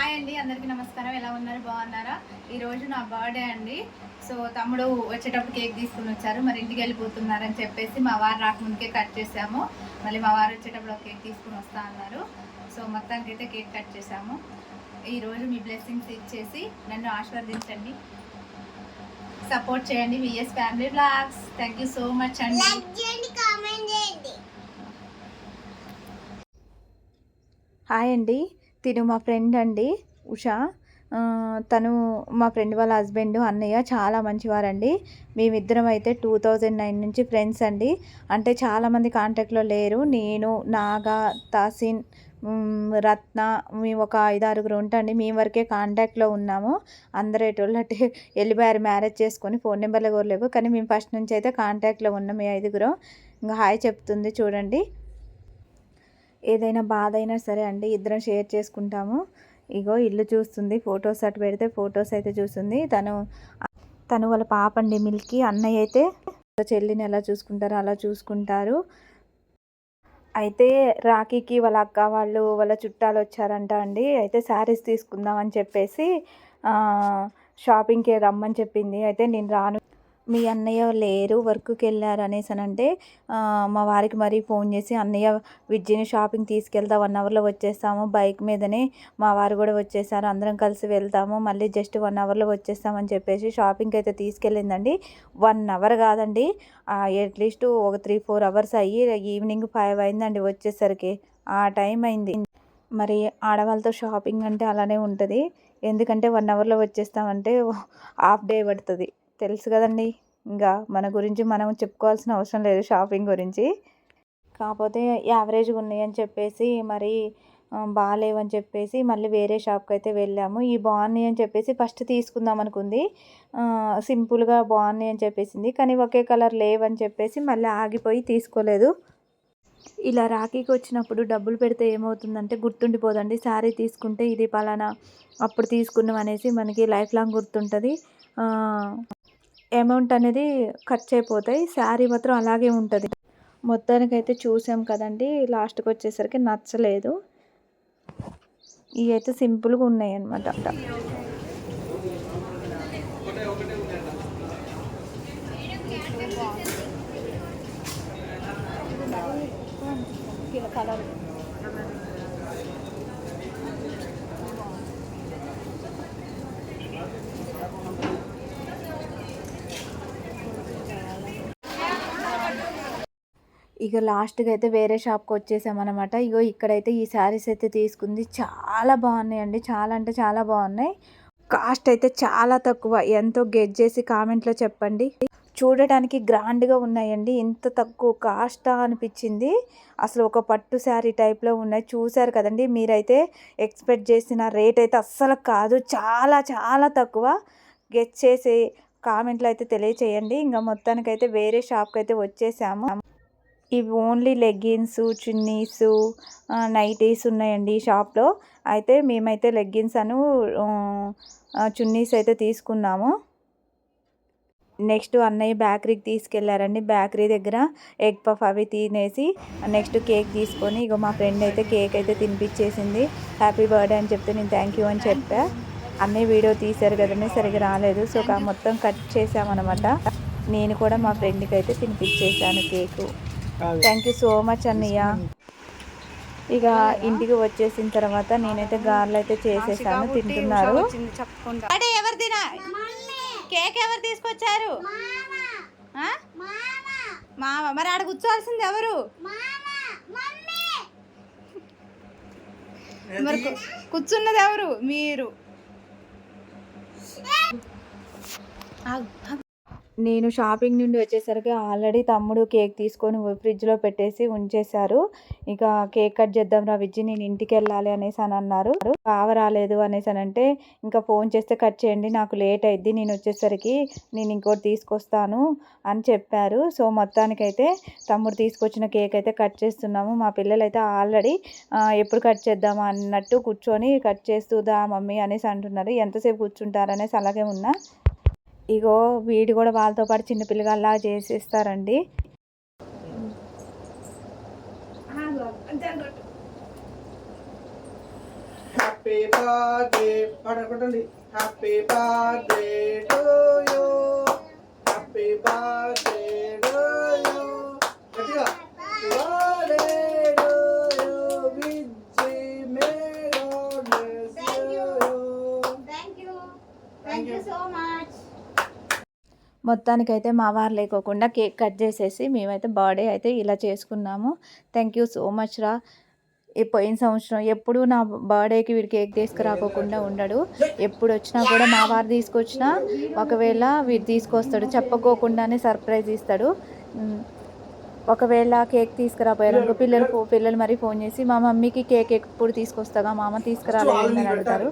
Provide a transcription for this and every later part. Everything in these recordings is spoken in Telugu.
హాయ్ అండి అందరికీ నమస్కారం. ఎలా ఉన్నారు? బాగున్నారా? ఈరోజు నా బర్త్డే అండి. సో తమ్ముడు వచ్చేటప్పుడు కేక్ తీసుకుని వచ్చారు. మరి ఇంటికి వెళ్ళిపోతున్నారని చెప్పేసి మా వారు రాకముందుకే కట్ చేసాము మళ్ళీ మా వారు వచ్చేటప్పుడు ఒక కేక్ తీసుకుని వస్తా అన్నారు. సో మొత్తానికి అయితే కేక్ కట్ చేసాము ఈరోజు మీ బ్లెస్సింగ్స్ ఇచ్చేసి నన్ను ఆశీర్వదించండి. సపోర్ట్ చేయండి VS family vlogs thank you so much అండి. లైక్ చేయండి కామెంట్ చేయండి. హాయ్ అండి. తిను మా ఫ్రెండ్ అండి ఉష. తను మా ఫ్రెండ్ వాళ్ళ హస్బెండ్ అన్నయ్య చాలా మంచివారండి. మేమిద్దరం అయితే టూ థౌజండ్ నైన్ నుంచి ఫ్రెండ్స్ అండి. అంటే చాలామంది కాంటాక్ట్లో లేరు. నేను నాగా తాసిన్ రత్న మేము ఒక ఐదు ఆరుగురు ఉంటాండి. మేము వరకే కాంటాక్ట్లో ఉన్నాము. అందరూ ఎటువంటి అటు వెళ్ళిపోయారు మ్యారేజ్ చేసుకొని. ఫోన్ నెంబర్లు కూడా లేవు. కానీ మేము ఫస్ట్ నుంచి అయితే కాంటాక్ట్లో ఉన్నాం మీ ఐదుగురం. ఇంకా హాయ్ చెప్తుంది చూడండి. ఏదైనా బాధ అయినా సరే అండి ఇద్దరం షేర్ చేసుకుంటాము. ఇగో ఇల్లు చూస్తుంది ఫొటోస్ అటు పెడితే ఫొటోస్ అయితే చూస్తుంది. తను తను వాళ్ళ పాప అండి మిల్కి. అన్నయ్య అయితే చెల్లిని ఎలా చూసుకుంటారో అలా చూసుకుంటారు. అయితే రాఖీకి వాళ్ళ అక్క వాళ్ళు వాళ్ళ చుట్టాలు వచ్చారంట అండి. అయితే శారీస్ తీసుకుందాం అని చెప్పేసి షాపింగ్కి రమ్మని చెప్పింది. అయితే నేను రాను మీ అన్నయ్య లేరు వర్క్కి వెళ్ళారు అనేసి అని అంటే మా వారికి మరీ ఫోన్ చేసి అన్నయ్య విద్యని షాపింగ్ తీసుకెళ్తా వన్ అవర్లో వచ్చేస్తాము బైక్ మీదనే మా వారు కూడా వచ్చేసారు అందరం కలిసి వెళ్తాము మళ్ళీ జస్ట్ వన్ అవర్లో వచ్చేస్తామని చెప్పేసి షాపింగ్కి అయితే తీసుకెళ్ళిందండి. వన్ అవర్ కాదండి అట్లీస్ట్ ఒక త్రీ ఫోర్ అవర్స్ అయ్యి ఈవినింగ్ ఫైవ్ అయిందండి వచ్చేసరికి ఆ టైం అయింది. మరి ఆడవాళ్ళతో షాపింగ్ అంటే అలానే ఉంటుంది ఎందుకంటే వన్ అవర్లో వచ్చేస్తామంటే హాఫ్ డే పడుతుంది. తెలుసు కదండి. ఇంకా మన గురించి మనం చెప్పుకోవాల్సిన అవసరం లేదు షాపింగ్ గురించి. కాకపోతే యావరేజ్గా ఉన్నాయి అని చెప్పేసి మరి బాగాలేవని చెప్పేసి మళ్ళీ వేరే షాప్కి అయితే వెళ్ళాము. ఈ బాగున్నాయి అని చెప్పేసి ఫస్ట్ తీసుకుందాం అనుకుంది. సింపుల్గా బాగున్నాయి అని చెప్పేసింది. కానీ ఒకే కలర్ లేవని చెప్పేసి మళ్ళీ ఆగిపోయి తీసుకోలేదు. ఇలా రాఖీకి వచ్చినప్పుడు డబ్బులు పెడితే ఏమవుతుందంటే గుర్తుండిపోదండి. శారీ తీసుకుంటే ఇది పలానా అప్పుడు తీసుకున్నాం అనేసి మనకి లైఫ్ లాంగ్ గుర్తుంటుంది. అమౌంట్ అనేది ఖర్చు అయిపోతాయి శారీ మాత్రం అలాగే ఉంటుంది. మొత్తానికైతే చూసాం కదండి. లాస్ట్కి వచ్చేసరికి నచ్చలేదు. ఇవి అయితే సింపుల్గా ఉన్నాయి అన్నమాట కలర్ ఇక లాస్ట్గా అయితే వేరే షాప్కి వచ్చేసామన్నమాట ఇగో ఇక్కడైతే ఈ శారీస్ అయితే తీసుకుంది. చాలా బాగున్నాయండి. చాలా అంటే చాలా బాగున్నాయి. కాస్ట్ అయితే చాలా తక్కువ. ఎంతో గెట్ చేసి కామెంట్లో చెప్పండి. చూడటానికి గ్రాండ్గా ఉన్నాయండి. ఇంత తక్కువ కాస్టా అనిపించింది. అసలు ఒక పట్టు శారీ టైప్లో ఉన్నాయి. చూశారు కదండి. మీరైతే ఎక్స్పెక్ట్ చేసిన రేట్ అయితే అస్సలు కాదు. చాలా చాలా తక్కువ. గెట్ చేసి కామెంట్లో అయితే తెలియచేయండి. ఇంకా మొత్తానికైతే వేరే షాప్కి అయితే వచ్చేసాము. ఇవి ఓన్లీ లెగ్గిన్స్ చున్నీస్ నైటీస్ ఉన్నాయండి ఈ షాప్లో. అయితే మేమైతే లెగ్గిన్స్ అను చున్నీస్ అయితే తీసుకున్నాము. నెక్స్ట్ అన్నయ్య బేకరీకి తీసుకెళ్ళారండి. బేకరీ దగ్గర ఎగ్ పఫ్ అవి తినేసి నెక్స్ట్ కేక్ తీసుకొని ఇక మా ఫ్రెండ్ అయితే కేక్ అయితే తినిపించేసింది హ్యాపీ బర్త్డే అని చెప్తే నేను థ్యాంక్ యూ అని చెప్పా. అన్నీ వీడియో తీశారు కదండి సరిగ్గా రాలేదు. సో మొత్తం కట్ చేసామన్నమాట నేను కూడా మా ఫ్రెండ్కి అయితే తినిపించేసాను cake. Thank you so much అన్నయ్య ఇక ఇంటికి వచ్చేసిన తర్వాత నేనైతే గారెలు అయితే చేసేసాను తింటున్నారు. ఎవరు తినా కేక్ ఎవరు తీసుకొచ్చారు? ఆ? మామ. మరి ఆడ కూర్చోవాల్సింది ఎవరు? మరి కూర్చున్నది ఎవరు? మీరు. నేను షాపింగ్ నుండి వచ్చేసరికి ఆల్రెడీ తమ్ముడు కేక్ తీసుకొని ఫ్రిడ్జ్లో పెట్టేసి ఉంచేశారు. ఇక కేక్ కట్ చేద్దాం రా విజ్జి నేను ఇంటికి వెళ్ళాలి అనేసి అని అన్నారు. బావ రాలేదు అనేసి అని అంటే ఇంకా ఫోన్ చేస్తే కట్ చేయండి నాకు లేట్ అయింది నేను వచ్చేసరికి నేను ఇంకోటి తీసుకొస్తాను అని చెప్పారు. సో మొత్తానికైతే తమ్ముడు తీసుకొచ్చిన కేక్ అయితే కట్ చేస్తున్నాము. మా పిల్లలైతే ఆల్రెడీ ఎప్పుడు కట్ చేద్దామా అన్నట్టు కూర్చొని కట్ చేస్తుందా మమ్మీ అనేసి అంటున్నారు. ఎంతసేపు కూర్చుంటారు? అనేసి అలాగే ఉన్నా. ఇగో వీడి కూడా వాళ్ళతో పాటు చిన్న చేసేస్తారండి. Happy birthday happy birthday to you happy birthday to you గట్టిగా birthday to you Vijji may God bless you thank you thank you so much మొత్తానికైతే మా వారు లేకోకుండా కేక్ కట్ చేసేసి మేమైతే బర్త్డే అయితే ఇలా చేసుకున్నాము. థ్యాంక్ యూ సో మచ్ రా. పోయిన సంవత్సరం ఎప్పుడు నా బర్త్డేకి వీడు కేక్ తీసుకురాకోకుండా ఉండడు. ఎప్పుడు వచ్చినా కూడా మా వారు తీసుకొచ్చినా ఒకవేళ వీడు తీసుకొస్తాడు చెప్పకోకుండానే సర్ప్రైజ్ ఇస్తాడు. ఒకవేళ కేక్ తీసుకురాపోయారు పిల్లలు పిల్లలు మరి ఫోన్ చేసి మా మమ్మీకి కేక్ ఎప్పుడు తీసుకొస్తాగా మా అమ్మ తీసుకురాలేదు అని అడుగుతారు.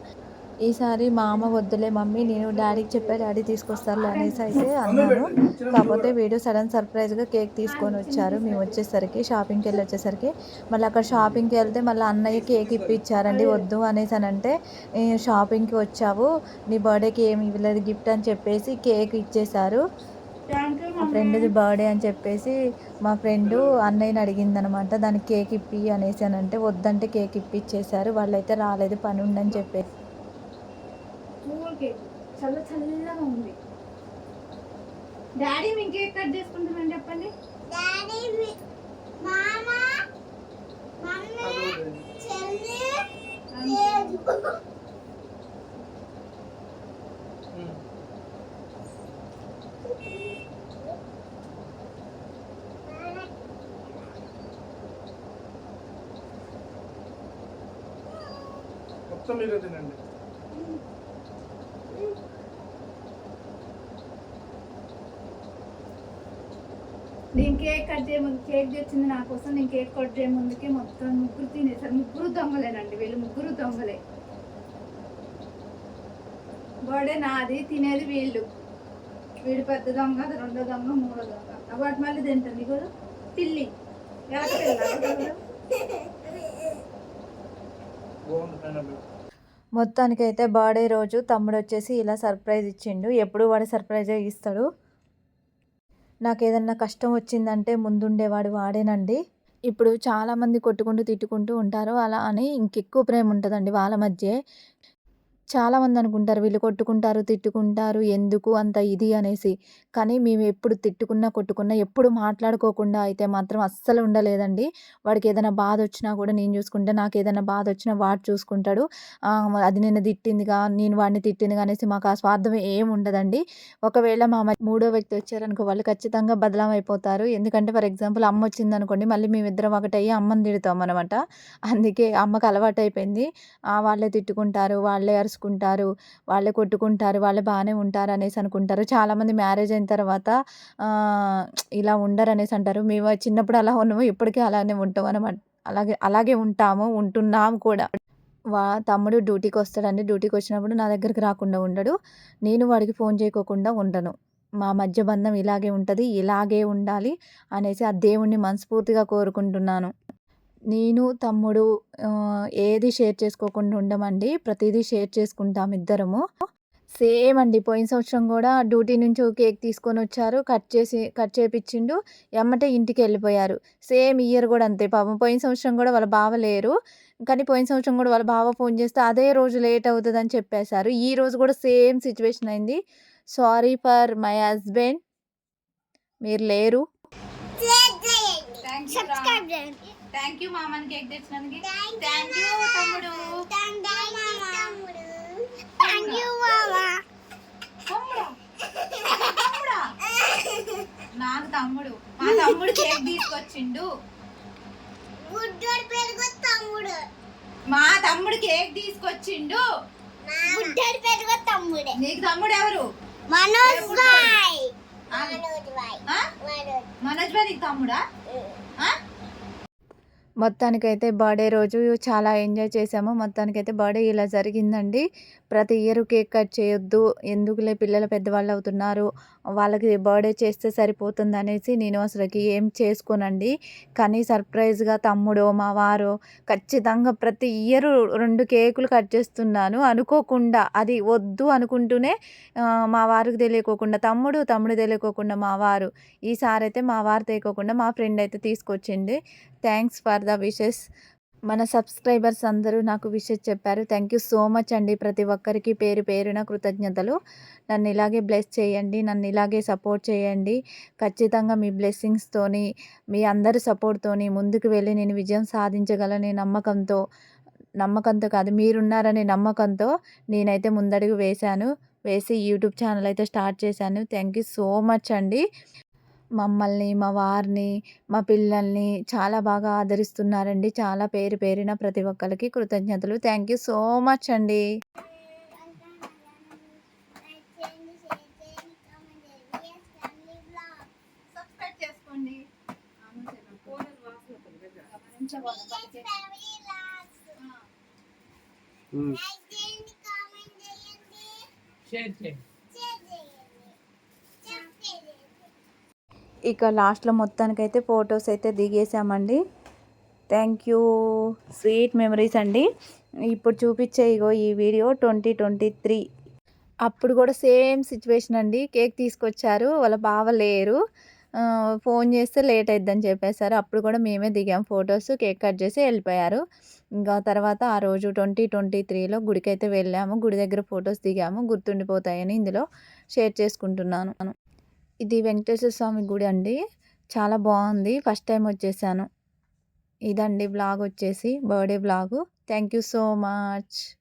ఈసారి మా అమ్మ వద్దులే మమ్మీ నేను డాడీకి చెప్పా డాడీ తీసుకొస్తారు అనేసి అయితే అన్నాను. కాకపోతే వీడు సడన్ సర్ప్రైజ్గా కేక్ తీసుకొని వచ్చారు. మేము వచ్చేసరికి షాపింగ్కి వెళ్ళి వచ్చేసరికి మళ్ళీ అక్కడ షాపింగ్కి వెళ్తే మళ్ళీ అన్నయ్య కేక్ ఇప్పించారండి వద్దు అనేసి అని అంటే షాపింగ్కి వచ్చావు? నీ బర్త్డేకి ఏమి ఇవ్వలేదు గిఫ్ట్ అని చెప్పేసి కేక్ ఇచ్చేశారు మా ఫ్రెండ్ది బర్త్డే అని చెప్పేసి మా ఫ్రెండ్ అన్నయ్యని అడిగిందనమాట దానికి కేక్ ఇప్పి అనేసి అని అంటే వద్దంటే కేక్ ఇప్పించేశారు వాళ్ళైతే రాలేదు పని ఉందని చెప్పేసి. కూల్ కేక్ చల్ల చల్లగా ఉంది. డాడీ మీ కేక్ కట్ చేసుకుంటున్నాను చెప్పండి? డాడీ మామ మమ్మీ చెల్లి లేదు మొత్తం మీరు తినండి. నేను కేక్ కట్ చేయ ముందు కేక్ తెచ్చింది నా కోసం నేను కేక్ కట్ చేయ ముందుకే మొత్తం ముగ్గురు తినేసారు ముగ్గురు దొంగలేనండి వీళ్ళు ముగ్గురు దొంగలే. బర్త్డే నాది తినేది వీళ్ళు. వీడు పెద్ద దొంగ అది రెండో దొంగ మూడో దొంగ. వాటి మళ్ళీ తింటుంది కూడా పిల్లి. ఎలక పిల్ల, మొత్తానికైతే బర్త్డే రోజు తమ్ముడు వచ్చేసి ఇలా సర్ప్రైజ్ ఇచ్చిండు. ఎప్పుడు వాడు సర్ప్రైజే ఇస్తాడు. నాకు ఏదన్నా కష్టం వచ్చిందంటే ముందుండేవాడు వాడేనండి. ఇప్పుడు చాలామంది కొట్టుకుంటూ తిట్టుకుంటూ ఉంటారు. అలా అని ఇంకెక్కువ ప్రేమ ఉంటుందండి వాళ్ళ మధ్య. చాలామంది అనుకుంటారు వీళ్ళు కొట్టుకుంటారు తిట్టుకుంటారు ఎందుకు అంత ఇది అనేసి. కానీ మేము ఎప్పుడు తిట్టుకున్నా కొట్టుకున్నా ఎప్పుడు మాట్లాడుకోకుండా అయితే మాత్రం అస్సలు ఉండలేదండి. వాడికి ఏదైనా బాధ వచ్చినా కూడా నేను చూసుకుంటే నాకు ఏదైనా బాధ వచ్చినా వాడు చూసుకుంటాడు. అది నిన్ను తిట్టిందిగా నేను వాడిని తిట్టిందిగా అనేసి మాకు ఆ స్వార్థం ఏం ఉండదండి. ఒకవేళ మా మూడో వ్యక్తి వచ్చారనుకో వాళ్ళు ఖచ్చితంగా బదలాం అయిపోతారు. ఎందుకంటే ఫర్ ఎగ్జాంపుల్ అమ్మ వచ్చింది అనుకోండి మళ్ళీ మేమిద్దరం ఒకటయ్యి అమ్మని తిడతాం అనమాట అందుకే అమ్మకు అలవాటు అయిపోయింది వాళ్ళే తిట్టుకుంటారు వాళ్ళే చేసుకుంటారు వాళ్ళే కొట్టుకుంటారు వాళ్ళే బాగానే ఉంటారు అనేసి అనుకుంటారు. చాలామంది మ్యారేజ్ అయిన తర్వాత ఇలా ఉండరు అనేసి అంటారు. మేము చిన్నప్పుడు అలా ఉన్నాము ఇప్పటికీ అలానే ఉంటాం అనమాట. అలాగే అలాగే ఉంటాము ఉంటున్నాము కూడా. వా తమ్ముడు డ్యూటీకి వస్తాడండి. డ్యూటీకి వచ్చినప్పుడు నా దగ్గరికి రాకుండా ఉండడు. నేను వాడికి ఫోన్ చేయకోకుండా ఉండను. మా మధ్య బంధం ఇలాగే ఉంటుంది ఇలాగే ఉండాలి అనేసి ఆ దేవుణ్ణి మనస్ఫూర్తిగా కోరుకుంటున్నాను. నేను తమ్ముడు ఏది షేర్ చేసుకోకుండా ఉండమండి. ప్రతిదీ షేర్ చేసుకుంటాం ఇద్దరము. సేమ్ అండి. పోయిన సంవత్సరం కూడా డ్యూటీ నుంచి కేక్ తీసుకొని వచ్చారు. కట్ చేసి కట్ చేపించిండు ఎమ్మటే ఇంటికి వెళ్ళిపోయారు. సేమ్ ఇయర్ కూడా అంతే. పాపం పోయిన సంవత్సరం కూడా వాళ్ళ బావ లేరు. కానీ పోయిన సంవత్సరం కూడా వాళ్ళ బావ ఫోన్ చేస్తే అదే రోజు లేట్ అవుతుంది అని చెప్పేశారు. ఈ రోజు కూడా సేమ్ సిచ్యువేషన్ అయింది. Sorry for my husband. మీరు లేరు. సబ్స్క్రైబ్ చేయండి. థ్యాంక్ యూ మామని కేక్ తెచ్చినందుకు. థ్యాంక్ యూ తమ్ముడు. థ్యాంక్ యూ నాకు తమ్ముడు. మా తమ్ముడు కేక్ తీసుకొచ్చిండు. తమ్ముడు. మా తమ్ముడు కేక్ తీసుకొచ్చిండు. బుడ్డోడు పెరుగు తమ్ముడే. నీకు తమ్ముడు ఎవరు? మనోజ్ బాయ్? మనోజ్ బాయ్. నీకు తమ్ముడా? మొత్తానికైతే బర్త్డే రోజు చాలా ఎంజాయ్ చేసాము. మొత్తానికైతే బర్త్డే ఇలా జరిగిందండి. ప్రతి ఇయర్ కేక్ కట్ చేయొద్దు. ఎందుకులే పిల్లలు పెద్దవాళ్ళు అవుతున్నారు? వాళ్ళకి బర్త్డే చేస్తే సరిపోతుంది అనేసి నేను అసలుకి ఏం చేసుకోనండి. కానీ సర్ప్రైజ్గా తమ్ముడు మా వారు ఖచ్చితంగా ప్రతి ఇయర్ రెండు కేకులు కట్ చేస్తున్నాను. అనుకోకుండా అది వద్దు అనుకుంటూనే మా వారికి తెలియకోకుండా తమ్ముడు తమ్ముడు తెలియకోకుండా మా వారు ఈసారి అయితే మా వారు తెలియకోకుండా మా ఫ్రెండ్ అయితే తీసుకొచ్చింది. Thanks for the wishes. మన సబ్స్క్రైబర్స్ అందరూ నాకు విషెస్ చెప్పారు. థ్యాంక్ యూ సో మచ్ అండి. ప్రతి ఒక్కరికి పేరు పేరున కృతజ్ఞతలు. నన్ను ఇలాగే బ్లెస్ చేయండి. నన్ను ఇలాగే సపోర్ట్ చేయండి. ఖచ్చితంగా మీ బ్లెస్సింగ్స్తోని మీ అందరి సపోర్ట్తోని ముందుకు వెళ్ళి నేను విజయం సాధించగలనే నమ్మకంతో నమ్మకంతో కాదు మీరున్నారనే నమ్మకంతో నేనైతే ముందడుగు వేశాను. వేసి యూట్యూబ్ ఛానల్ అయితే స్టార్ట్ చేశాను. థ్యాంక్ యూ సో మచ్ అండి. మమ్మల్ని మా వారిని మా పిల్లల్ని చాలా బాగా ఆదరిస్తున్నారండి. చాలా పేరు పేరిన ప్రతి ఒక్కరికి కృతజ్ఞతలు. థ్యాంక్ యూ సో మచ్ అండి. సబ్స్క్రైబ్ చేసుకోండి. షేర్ చేయండి. ఇక లాస్ట్లో మొత్తానికైతే ఫొటోస్ అయితే దిగేసామండి. Thank you. స్వీట్ మెమరీస్ అండి. ఇప్పుడు చూపించే ఇగో ఈ వీడియో ట్వంటీ ట్వంటీ త్రీ. అప్పుడు కూడా సేమ్ సిచ్యువేషన్ అండి. కేక్ తీసుకొచ్చారు. వాళ్ళ బావ లేరు. ఫోన్ చేస్తే లేట్ అయిద్దని చెప్పేశారు. అప్పుడు కూడా మేమే దిగాం ఫొటోస్. కేక్ కట్ చేసి వెళ్ళిపోయారు. ఇంకా తర్వాత ఆ రోజు ట్వంటీ ట్వంటీ త్రీలో గుడికి అయితే వెళ్ళాము. గుడి దగ్గర ఫొటోస్ దిగాము. గుర్తుండిపోతాయని ఇందులో షేర్ చేసుకుంటున్నాను. ఇది వెంకటేశ్వర స్వామి గుడి అండి. చాలా బాగుంది. ఫస్ట్ టైం వచ్చేసాను. ఇదండి బ్లాగ్ వచ్చేసి birthday blog. Thank you so much.